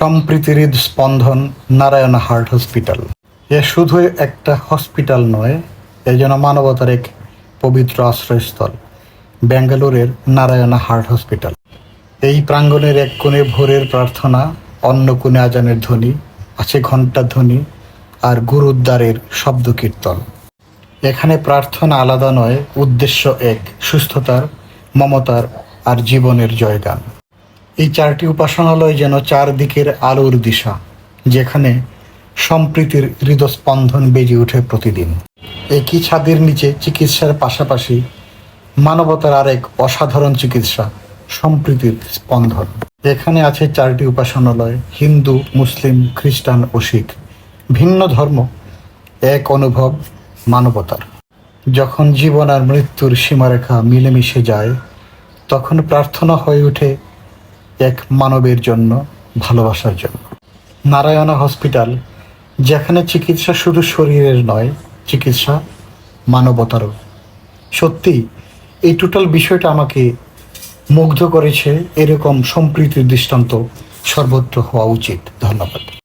সম্প্রীতির স্পন্দন Narayan heart hospital. এ শুধু একটা হসপিটাল নয়, এ যেন মানবতার এক পবিত্র আশ্রয়স্থল ব্যাঙ্গালোরের নারায়ণ হার্ট হসপিটাল। এই প্রাঙ্গণের এক কোণে ভোরের প্রার্থনা, অন্য কোণে আজানের ধ্বনি, আছে ঘণ্টার ধ্বনি আর গুরুদ্বারের শব্দ কীর্তন এখানে প্রার্থনা আলাদা নয়, উদ্দেশ্য এক, সুস্থতার, মমতার আর জীবনের জয়গান। এই চারটি উপাসনালয় যেন চারদিকের আলোর দিশা, যেখানে সম্প্রীতির হৃদস্পন্দন বেজে ওঠে প্রতিদিন। একই ছাদের নিচে চিকিৎসার পাশাপাশি মানবতার আরেক অসাধারণ চিকিৎসা, সম্প্রীতির স্পন্দন। এখানে আছে চারটি উপাসনালয়, হিন্দু, মুসলিম, খ্রিস্টান ও শিখ। ভিন্ন ধর্ম, এক অনুভব মানবতার। যখন জীবন আর মৃত্যুর সীমারেখা মিলেমিশে যায়, তখন প্রার্থনা হয়ে ওঠে এক মানবের জন্য, ভালোবাসার জন্য। নারায়ণা হসপিটাল, যেখানে চিকিৎসা শুধু শরীরের নয়, চিকিৎসা মানবতারও। সত্যি, এই টোটাল বিষয়টা আমাকে মুগ্ধ করেছে, এরকম সম্প্রীতির দৃষ্টান্ত সর্বত্র হওয়া উচিত। ধন্যবাদ।